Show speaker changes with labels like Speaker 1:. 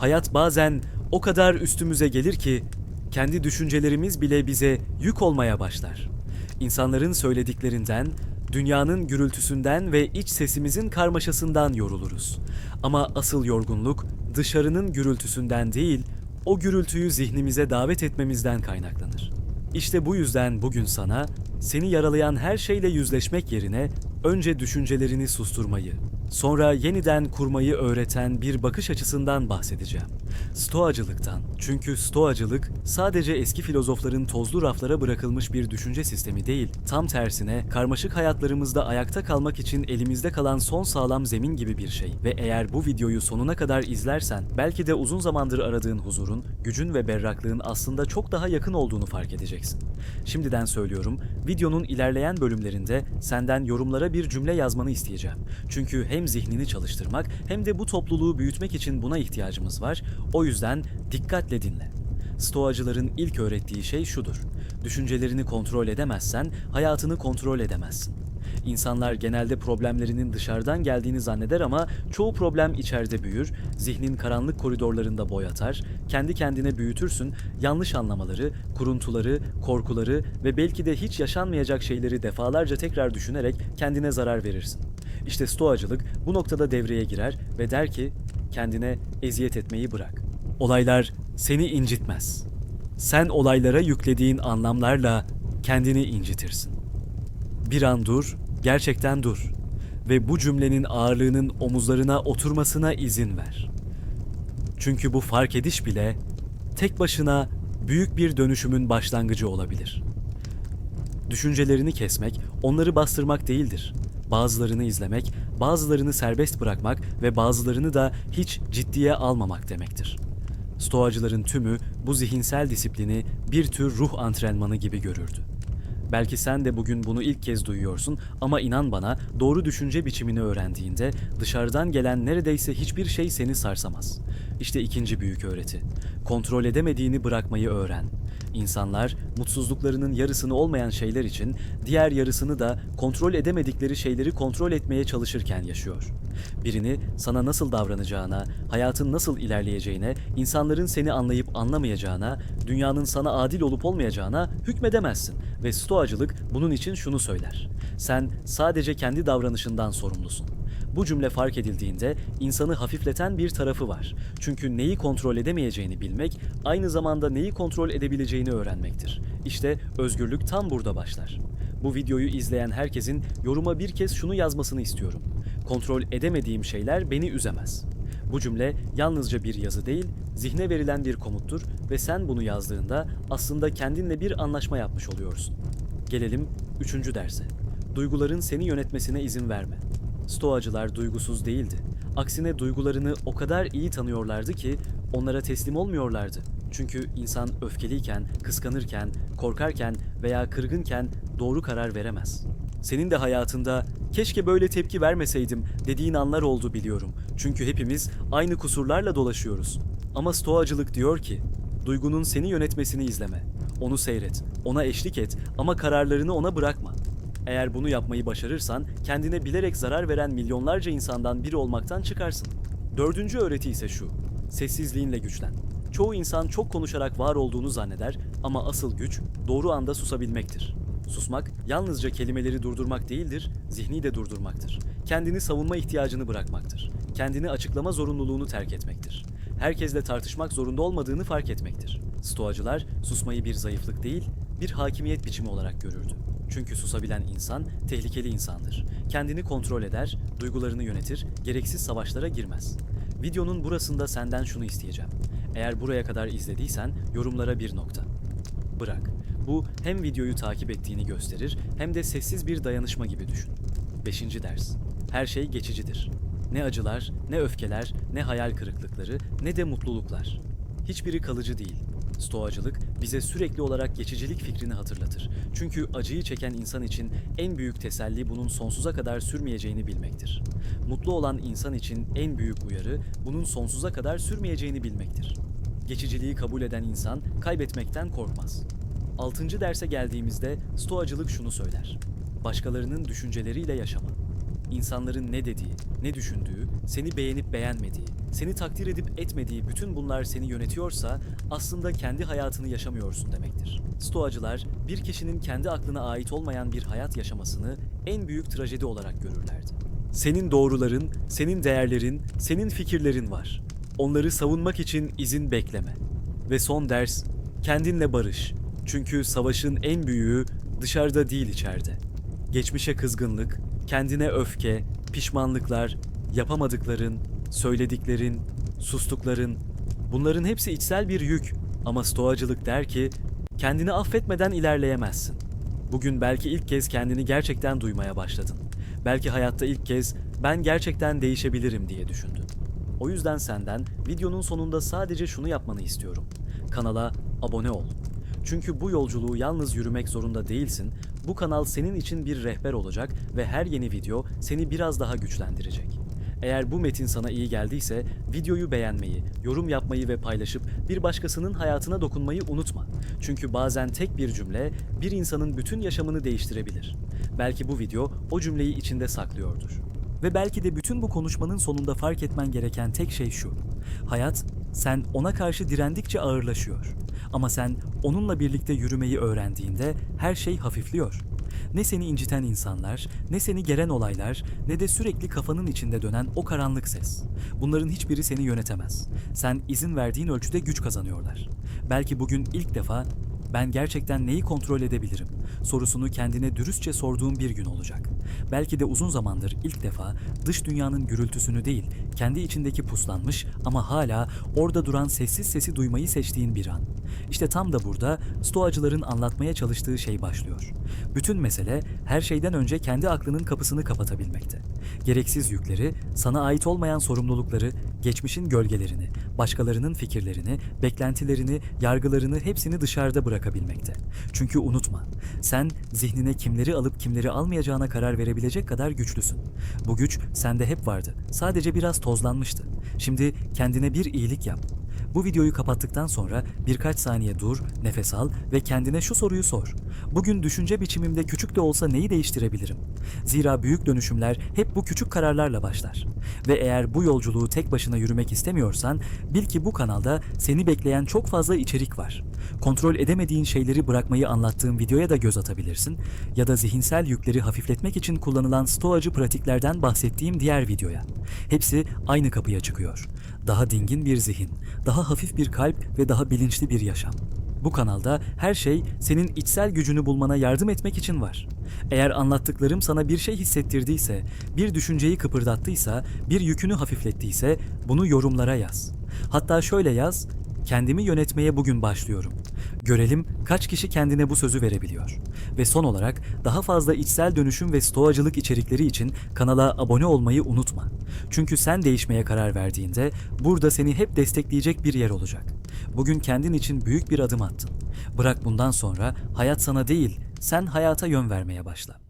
Speaker 1: Hayat bazen o kadar üstümüze gelir ki kendi düşüncelerimiz bile bize yük olmaya başlar. İnsanların söylediklerinden, dünyanın gürültüsünden ve iç sesimizin karmaşasından yoruluruz. Ama asıl yorgunluk dışarının gürültüsünden değil, o gürültüyü zihnimize davet etmemizden kaynaklanır. İşte bu yüzden bugün sana seni yaralayan her şeyle yüzleşmek yerine önce düşüncelerini susturmayı, sonra yeniden kurmayı öğreten bir bakış açısından bahsedeceğim. Stoacılıktan. Çünkü stoacılık sadece eski filozofların tozlu raflara bırakılmış bir düşünce sistemi değil, tam tersine karmaşık hayatlarımızda ayakta kalmak için elimizde kalan son sağlam zemin gibi bir şey. Ve eğer bu videoyu sonuna kadar izlersen belki de uzun zamandır aradığın huzurun, gücün ve berraklığın aslında çok daha yakın olduğunu fark edeceksin. Şimdiden söylüyorum, videonun ilerleyen bölümlerinde senden yorumlara bir cümle yazmanı isteyeceğim. Çünkü hem zihnini çalıştırmak hem de bu topluluğu büyütmek için buna ihtiyacımız var. O yüzden dikkatle dinle. Stoacıların ilk öğrettiği şey şudur. Düşüncelerini kontrol edemezsen hayatını kontrol edemezsin. İnsanlar genelde problemlerinin dışarıdan geldiğini zanneder ama çoğu problem içeride büyür, zihnin karanlık koridorlarında boy atar, kendi kendine büyütürsün, yanlış anlamaları, kuruntuları, korkuları ve belki de hiç yaşanmayacak şeyleri defalarca tekrar düşünerek kendine zarar verirsin. İşte stoacılık bu noktada devreye girer ve der ki kendine eziyet etmeyi bırak. Olaylar seni incitmez. Sen olaylara yüklediğin anlamlarla kendini incitirsin. Bir an dur, gerçekten dur ve bu cümlenin ağırlığının omuzlarına oturmasına izin ver. Çünkü bu fark ediş bile tek başına büyük bir dönüşümün başlangıcı olabilir. Düşüncelerini kesmek, onları bastırmak değildir. Bazılarını izlemek, bazılarını serbest bırakmak ve bazılarını da hiç ciddiye almamak demektir. Stoacıların tümü bu zihinsel disiplini bir tür ruh antrenmanı gibi görürdü. Belki sen de bugün bunu ilk kez duyuyorsun ama inan bana doğru düşünce biçimini öğrendiğinde dışarıdan gelen neredeyse hiçbir şey seni sarsamaz. İşte ikinci büyük öğreti. Kontrol edemediğini bırakmayı öğren. İnsanlar mutsuzluklarının yarısını olmayan şeyler için diğer yarısını da kontrol edemedikleri şeyleri kontrol etmeye çalışırken yaşıyor. Birini sana nasıl davranacağına, hayatın nasıl ilerleyeceğine, insanların seni anlayıp anlamayacağına, dünyanın sana adil olup olmayacağına hükmedemezsin ve stoacılık bunun için şunu söyler. Sen sadece kendi davranışından sorumlusun. Bu cümle fark edildiğinde insanı hafifleten bir tarafı var. Çünkü neyi kontrol edemeyeceğini bilmek aynı zamanda neyi kontrol edebileceğini öğrenmektir. İşte özgürlük tam burada başlar. Bu videoyu izleyen herkesin yoruma bir kez şunu yazmasını istiyorum. Kontrol edemediğim şeyler beni üzemez. Bu cümle yalnızca bir yazı değil, zihne verilen bir komuttur ve sen bunu yazdığında aslında kendinle bir anlaşma yapmış oluyorsun. Gelelim üçüncü derse. Duyguların seni yönetmesine izin verme. Stoacılar duygusuz değildi. Aksine duygularını o kadar iyi tanıyorlardı ki onlara teslim olmuyorlardı. Çünkü insan öfkeliyken, kıskanırken, korkarken veya kırgınken doğru karar veremez. Senin de hayatında keşke böyle tepki vermeseydim dediğin anlar oldu biliyorum. Çünkü hepimiz aynı kusurlarla dolaşıyoruz. Ama stoacılık diyor ki, duygunun seni yönetmesini izleme. Onu seyret, ona eşlik et ama kararlarını ona bırakma. Eğer bunu yapmayı başarırsan kendine bilerek zarar veren milyonlarca insandan biri olmaktan çıkarsın. Dördüncü öğreti ise şu. Sessizliğinle güçlen. Çoğu insan çok konuşarak var olduğunu zanneder ama asıl güç doğru anda susabilmektir. Susmak yalnızca kelimeleri durdurmak değildir, zihni de durdurmaktır. Kendini savunma ihtiyacını bırakmaktır. Kendini açıklama zorunluluğunu terk etmektir. Herkesle tartışmak zorunda olmadığını fark etmektir. Stoacılar susmayı bir zayıflık değil, bir hakimiyet biçimi olarak görürdü. Çünkü susabilen insan tehlikeli insandır. Kendini kontrol eder, duygularını yönetir, gereksiz savaşlara girmez. Videonun burasında senden şunu isteyeceğim. Eğer buraya kadar izlediysen yorumlara bir nokta. Bırak. Bu hem videoyu takip ettiğini gösterir hem de sessiz bir dayanışma gibi düşün. Beşinci ders. Her şey geçicidir. Ne acılar, ne öfkeler, ne hayal kırıklıkları, ne de mutluluklar. Hiçbiri kalıcı değil. Stoacılık bize sürekli olarak geçicilik fikrini hatırlatır. Çünkü acıyı çeken insan için en büyük teselli bunun sonsuza kadar sürmeyeceğini bilmektir. Mutlu olan insan için en büyük uyarı bunun sonsuza kadar sürmeyeceğini bilmektir. Geçiciliği kabul eden insan kaybetmekten korkmaz. Altıncı derse geldiğimizde stoacılık şunu söyler. Başkalarının düşünceleriyle yaşama. İnsanların ne dediği, ne düşündüğü, seni beğenip beğenmediği, seni takdir edip etmediği bütün bunlar seni yönetiyorsa aslında kendi hayatını yaşamıyorsun demektir. Stoacılar bir kişinin kendi aklına ait olmayan bir hayat yaşamasını en büyük trajedi olarak görürlerdi. Senin doğruların, senin değerlerin, senin fikirlerin var. Onları savunmak için izin bekleme. Ve son ders, kendinle barış. Çünkü savaşın en büyüğü dışarıda değil içeride. Geçmişe kızgınlık, kendine öfke, pişmanlıklar, yapamadıkların, söylediklerin, sustukların, bunların hepsi içsel bir yük. Ama stoacılık der ki, kendini affetmeden ilerleyemezsin. Bugün belki ilk kez kendini gerçekten duymaya başladın. Belki hayatta ilk kez ben gerçekten değişebilirim diye düşündün. O yüzden senden videonun sonunda sadece şunu yapmanı istiyorum. Kanala abone ol. Çünkü bu yolculuğu yalnız yürümek zorunda değilsin. Bu kanal senin için bir rehber olacak ve her yeni video seni biraz daha güçlendirecek. Eğer bu metin sana iyi geldiyse videoyu beğenmeyi, yorum yapmayı ve paylaşıp bir başkasının hayatına dokunmayı unutma. Çünkü bazen tek bir cümle bir insanın bütün yaşamını değiştirebilir. Belki bu video o cümleyi içinde saklıyordur. Ve belki de bütün bu konuşmanın sonunda fark etmen gereken tek şey şu. Hayat sen ona karşı direndikçe ağırlaşıyor. Ama sen onunla birlikte yürümeyi öğrendiğinde her şey hafifliyor. Ne seni inciten insanlar, ne seni gelen olaylar, ne de sürekli kafanın içinde dönen o karanlık ses. Bunların hiçbiri seni yönetemez. Sen izin verdiğin ölçüde güç kazanıyorlar. Belki bugün ilk defa ben gerçekten neyi kontrol edebilirim sorusunu kendine dürüstçe sorduğun bir gün olacak. Belki de uzun zamandır ilk defa dış dünyanın gürültüsünü değil, kendi içindeki puslanmış ama hala orada duran sessiz sesi duymayı seçtiğin bir an. İşte tam da burada Stoacıların anlatmaya çalıştığı şey başlıyor. Bütün mesele her şeyden önce kendi aklının kapısını kapatabilmekte. Gereksiz yükleri, sana ait olmayan sorumlulukları, geçmişin gölgelerini, başkalarının fikirlerini, beklentilerini, yargılarını hepsini dışarıda bırakabilmekte. Çünkü unutma, sen zihnine kimleri alıp kimleri almayacağına karar verebilecek kadar güçlüsün. Bu güç sende hep vardı. Sadece biraz tozlanmıştı. Şimdi kendine bir iyilik yap. Bu videoyu kapattıktan sonra birkaç saniye dur, nefes al ve kendine şu soruyu sor. Bugün düşünce biçimimde küçük de olsa neyi değiştirebilirim? Zira büyük dönüşümler hep bu küçük kararlarla başlar. Ve eğer bu yolculuğu tek başına yürümek istemiyorsan, bil ki bu kanalda seni bekleyen çok fazla içerik var. Kontrol edemediğin şeyleri bırakmayı anlattığım videoya da göz atabilirsin ya da zihinsel yükleri hafifletmek için kullanılan stoacı pratiklerden bahsettiğim diğer videoya. Hepsi aynı kapıya çıkıyor. Daha dingin bir zihin, daha hafif bir kalp ve daha bilinçli bir yaşam. Bu kanalda her şey senin içsel gücünü bulmana yardım etmek için var. Eğer anlattıklarım sana bir şey hissettirdiyse, bir düşünceyi kıpırdattıysa, bir yükünü hafiflettiyse bunu yorumlara yaz. Hatta şöyle yaz, kendimi yönetmeye bugün başlıyorum. Görelim kaç kişi kendine bu sözü verebiliyor. Ve son olarak daha fazla içsel dönüşüm ve stoacılık içerikleri için kanala abone olmayı unutma. Çünkü sen değişmeye karar verdiğinde burada seni hep destekleyecek bir yer olacak. Bugün kendin için büyük bir adım attın. Bırak bundan sonra hayat sana değil, sen hayata yön vermeye başla.